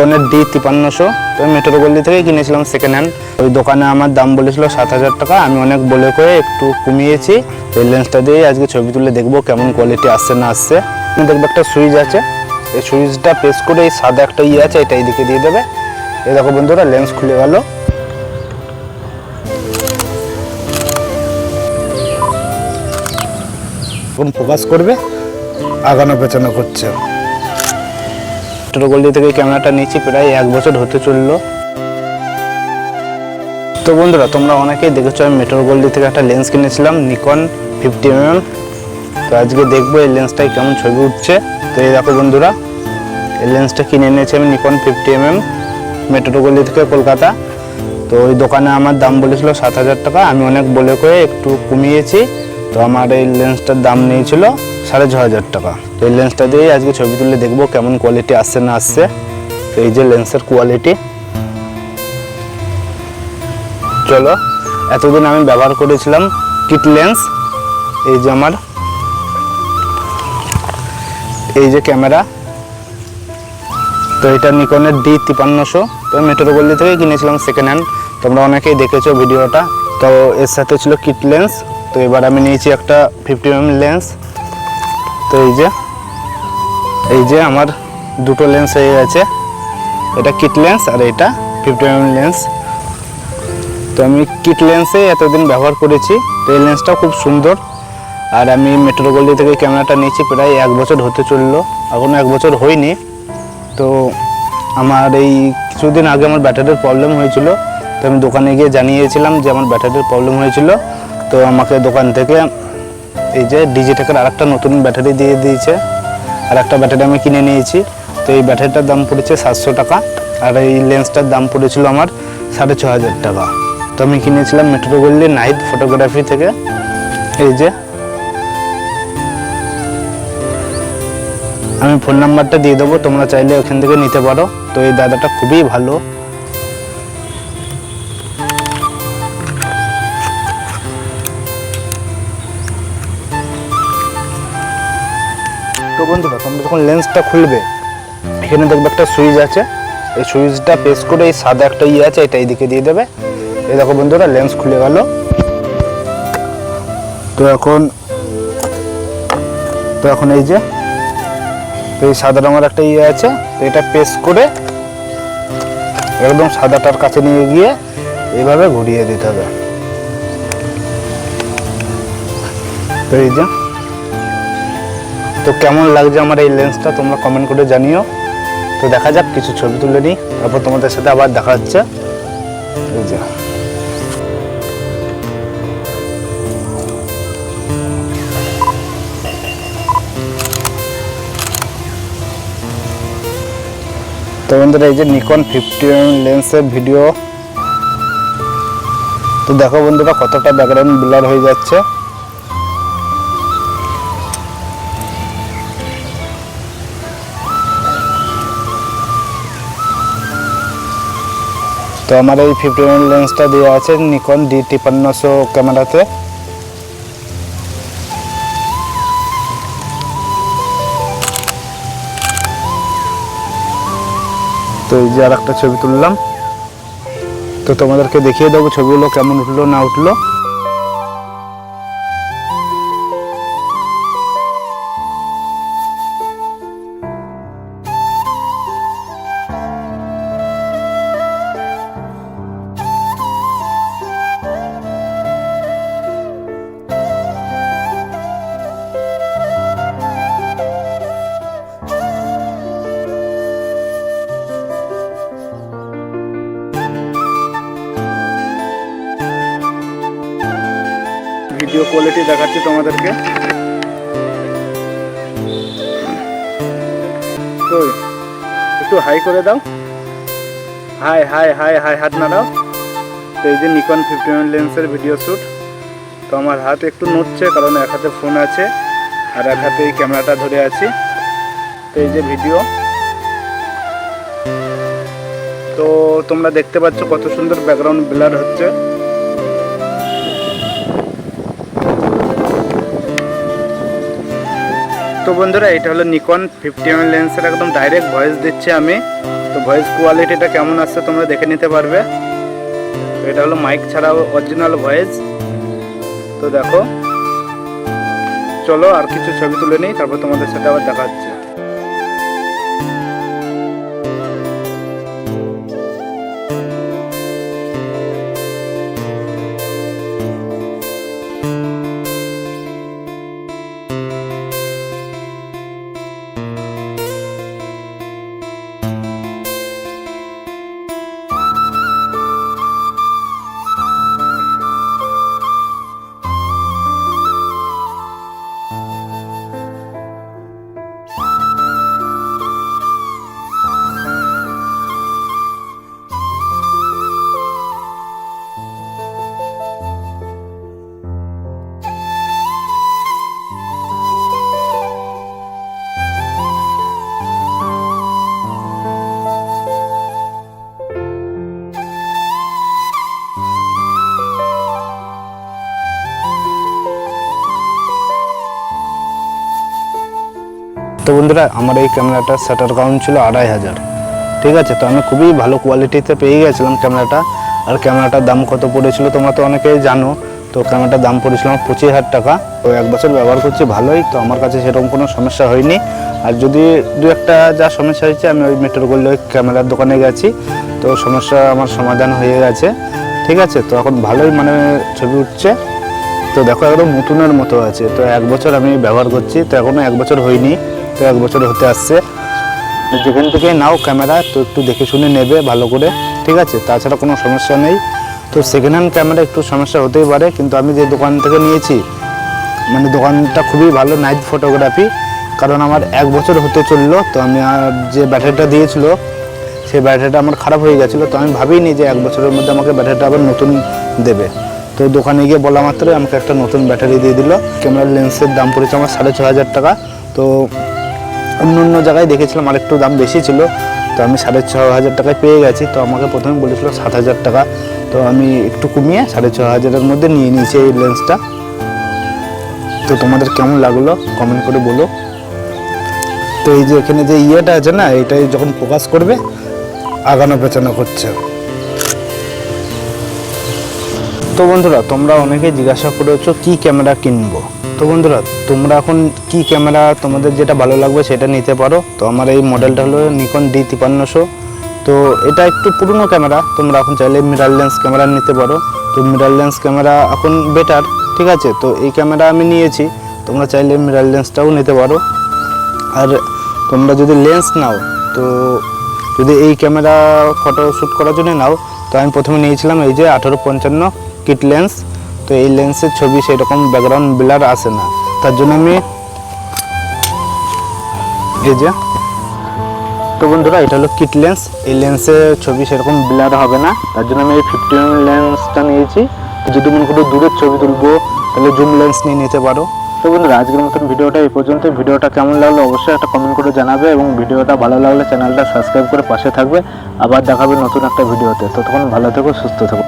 নিকনের D তিপান্নশো। তো metro Galli থেকে কিনেছিলাম সেকেন্ড হ্যান্ড ওই দোকানে আমার দাম বলেছিল সাত হাজার টাকা। আমি অনেক বলে করে একটু কমিয়েছি। এই লেন্সটা দিয়ে আজকে ছবি তুলে দেখব কেমন কোয়ালিটি আসছে না আসছে। দেখবে একটা সুইচ আছে। এই সুইচটা প্রেস করে এই সাদা একটা ইয়ে আছে, এটা এইদিকে দিয়ে দেবে। এই দেখো বন্ধুরা লেন্স খুলে গেল। ফোকাস করবে আগানো পেছানো করছে। ছোটো গল্লি থেকে ক্যামেরাটা নিয়েছি প্রায় এক বছর হতে চলল। তো বন্ধুরা, তোমরা অনেকেই দেখেছ, আমি মেট্রো গল্লি থেকে একটা লেন্স কিনেছিলাম নিকন ফিফটি এমএম তো আজকে দেখব এই লেন্সটায় কেমন ছবি উঠছে। তো এই দেখো বন্ধুরা, এই লেন্সটা কিনে এনেছি আমি Nikon fifty MM metro Galli থেকে কলকাতা। তো ওই দোকানে আমার দাম বলেছিল সাত হাজার টাকা, আমি অনেক বলে করে একটু কমিয়েছি। তো আমার এই লেন্সটার দাম নিয়েছিল সাড়ে ছ হাজার টাকা। তো এই লেন্সটা দিয়ে আজকে ছবি তুলে দেখব কেমন কোয়ালিটি আসছে না আসছে। তো এই যে লেন্সের কোয়ালিটি চলো, এতদিন আমি ব্যবহার করেছিলাম কিট লেন্স এই যে আমার। এই যে ক্যামেরা। তো এটা নিকনের ডি তিপান্নশো। তো মেট্রো গল্লি থেকে কিনেছিলাম সেকেন্ড হ্যান্ড তোমরা অনেকেই দেখেছ ভিডিওটা। তো এর সাথে ছিল কিট লেন্স তো এবার আমি নিয়েছি একটা ফিফটি এম লেন্স তো এই যে। এই যে আমার দুটো লেন্স হয়ে গেছে। এটা কিট লেন্স আর এটা ফিফটি এম লেন্স তো আমি কিট লেন্সে এতদিন ব্যবহার করেছি, তো এই লেন্সটাও খুব সুন্দর। আর আমি মেট্রো গল্লি থেকে ক্যামেরাটা নিয়েছি, প্রায় এক বছর হতে চলল। এখনও এক বছর হয়নি। তো আমার এই কিছুদিন আগে আমার ব্যাটারির প্রবলেম হয়েছিল। তো আমি দোকানে গিয়ে জানিয়েছিলাম যে আমার ব্যাটারির প্রবলেম হয়েছিল। তো আমাকে দোকান থেকে এই যে ডিজিটেকের আর একটা নতুন ব্যাটারি দিয়ে দিয়েছে। আর একটা ব্যাটারি আমি কিনে নিয়েছি। তো এই ব্যাটারিটার দাম পড়েছে সাতশো টাকা আর এই লেন্সটার দাম পড়েছিল আমার সাড়ে ছ হাজার টাকা। তো আমি কিনেছিলাম মেট্রো গল্লি নাইট ফটোগ্রাফি থেকে। এই যে। আমি ফোন নাম্বারটা দিয়ে দেবো, তোমরা চাইলে ওখান থেকে নিতে পারো। তো এই দাদাটা খুবই ভালো। তো বন্ধুরা, তোমরা যখন লেন্সটা খুলবে, এখানে দেখবে একটা সুইচ আছে। এই সুইচটা প্রেস করে এই সাদা একটা ইয়ে আছে, এটা এইদিকে দিয়ে দেবে। এই দেখো বন্ধুরা লেন্স খুলে গেল। তো এখন তো এখন এই যে, তো এই সাদা রঙের একটা ইয়ে আছে, তো এটা প্রেস করে একদম সাদাটার কাছে নিয়ে গিয়ে এইভাবে ঘুরিয়ে দিতে হবে। তো এই যে তো কেমন লাগছে আমার এই লেন্সটা তোমরা কমেন্ট করে জানিও। তো দেখা যাক, কিছু ছবি তুলে নিই, তারপর তোমাদের সাথে আবার দেখা হচ্ছে। এই যে। তো বন্ধুরা, এই যে নিকন ফিফটি লেন্সের ভিডিও তো দেখো বন্ধুরা, কতটা ব্যাকগ্রাউন্ড ব্লার হয়ে যাচ্ছে। তো আমার এই ফিফটি এম লেন্সটা দেওয়া আছে নিকন ডি তিপান্নশো ক্যামেরাতে। তো এই যে আর একটা ছবি তুললাম। তো তোমাদেরকে দেখিয়ে দেবো ছবিগুলো কেমন উঠল, না উঠল। ভিডিও কোয়ালিটি দেখাচ্ছি তোমাদেরকে। কই? একটু হাই করে দাও। হাই হাই হাই হাই হাত না দাও তো এই যে নিকন ফিফটি ওয়ান লেন্সের ভিডিও শ্যুট তো আমার হাত একটু নড়ছে, কারণ এক হাতে ফোন আছে, আর এক হাতে এই ক্যামেরাটা ধরে আছি। তো এই যে ভিডিও তো তোমরা দেখতে পাচ্ছ কত সুন্দর ব্যাকগ্রাউন্ড ব্লার হচ্ছে। তো বন্ধুরা, এটা হলো নিকন ফিফটি এম লেন্সের একদম ডাইরেক্ট ভয়েস দিচ্ছি আমি। তো ভয়েস কোয়ালিটিটা কেমন আসছে তোমরা দেখে নিতে পারবে। এটা হলো মাইক ছাড়াও অরিজিনাল ভয়েস তো দেখো, চলো আর কিছু ছবি তুলে নিই, তারপর তোমাদের সাথে আবার দেখা বন্ধুরা, আমার এই ক্যামেরাটার শাটার কাউন্ট ছিল আড়াই হাজার। ঠিক আছে, তো আমি খুবই ভালো কোয়ালিটিতে পেয়ে গেছিলাম ক্যামেরাটা। আর ক্যামেরাটার দাম কত পড়েছিল তোমরা তো অনেকেই জানো। তো ক্যামেরাটার দাম পড়েছিল আমার পঁচিশ হাজার টাকা। তো এক বছর ব্যবহার করছি, ভালোই। তো আমার কাছে সেরকম কোনো সমস্যা হয়নি। আর যদি দু একটা যা সমস্যা হয়েছে, আমি ওই মেট্রো গোল্ড ক্যামেরার দোকানে গেছি। তো সমস্যা আমার সমাধান হয়ে গেছে। ঠিক আছে, তো এখন ভালোই মানে ছবি উঠছে। তো দেখো, একদম নতুনের মতো আছে। তো এক বছর আমি ব্যবহার করছি। তো এখনও এক বছর হয়নি। তো এক বছর হতে আসছে। যেখান থেকে নাও ক্যামেরা, তো একটু দেখে শুনে নেবে ভালো করে, ঠিক আছে? তাছাড়া কোনো সমস্যা নেই। তো সেকেন্ড হ্যান্ড ক্যামেরা একটু সমস্যা হতেই পারে, কিন্তু আমি যে দোকান থেকে নিয়েছি মানে দোকানটা খুবই ভালো নাইট ফটোগ্রাফি কারণ আমার এক বছর হতে চলল, তো আমি আর যে ব্যাটারিটা দিয়েছিল, সেই ব্যাটারিটা আমার খারাপ হয়ে গেছিল, তো আমি ভাবিনি যে এক বছরের মধ্যে আমাকে ব্যাটারিটা আবার নতুন দেবে। তো দোকানে গিয়ে বলা মাত্রই আমাকে একটা নতুন ব্যাটারি দিয়ে দিল। ক্যামেরার লেন্সের দাম পড়েছে আমার সাড়ে ছ হাজার টাকা, তো অন্য অন্য জায়গায় দেখেছিলাম, আর একটু দাম বেশি ছিল। তো আমি সাড়ে ছ হাজার টাকায় পেয়ে গেছি। তো আমাকে প্রথমে বলেছিল সাত হাজার টাকা। তো আমি একটু কমিয়ে সাড়ে ছ হাজারের মধ্যে নিয়ে নিয়েছি এই লেন্সটা তো তোমাদের কেমন লাগল কমেন্ট করে বলো। তো এই যে এখানে যে ইয়েটা আছে না এটাই যখন ফোকাস করবে, আগানো পেছানো করছে। তো বন্ধুরা, তোমরা অনেকে জিজ্ঞাসা করেছ, কি ক্যামেরা কিনবো? তো বন্ধুরা, তোমরা এখন কি ক্যামেরা তোমাদের যেটা ভালো লাগবে সেটা নিতে পারো। তো আমার এই মডেলটা হলো নিকন ডি তিপান্নশো। তো এটা একটু পুরনো ক্যামেরা, তোমরা এখন চাইলে মিরার লেন্স ক্যামেরা নিতে পারো। তো মিরার লেন্স ক্যামেরা এখন বেটার ঠিক আছে? তো এই ক্যামেরা আমি নিয়েছি, তোমরা চাইলে মিরার লেন্সটাও নিতে পারো। আর তোমরা যদি লেন্স নাও, তো যদি এই ক্যামেরা ফটো শ্যুট করার জন্য নাও, তো আমি প্রথমে নিয়েছিলাম এই যে আঠারো পঞ্চান্ন কিট লেন্স তো এই লেন্সের ছবি সেরকম ব্যাকগ্রাউন্ড ব্লার আসে না। তার জন্য আমি এই যে, তো বন্ধুরা, এটা হলো কিট লেন্স এই লেন্সের ছবি সেরকম ব্লার হবে না। তার জন্য আমি এই ফিফটিন লেন্সটা নিয়েছি। যদি মনে করো দূরের ছবি তুলবো, তাহলে জুম লেন্স নিয়ে নিতে পারো। তো বন্ধুরা, আজকের মতন ভিডিওটা এই পর্যন্ত। ভিডিওটা কেমন লাগল অবশ্যই একটা কমেন্ট করে জানাবে এবং ভিডিওটা ভালো লাগলে চ্যানেলটা সাবস্ক্রাইব করে পাশে থাকবে। আবার দেখাবে নতুন একটা ভিডিওতে। ততক্ষণ ভালো থেকো, সুস্থ থেকো।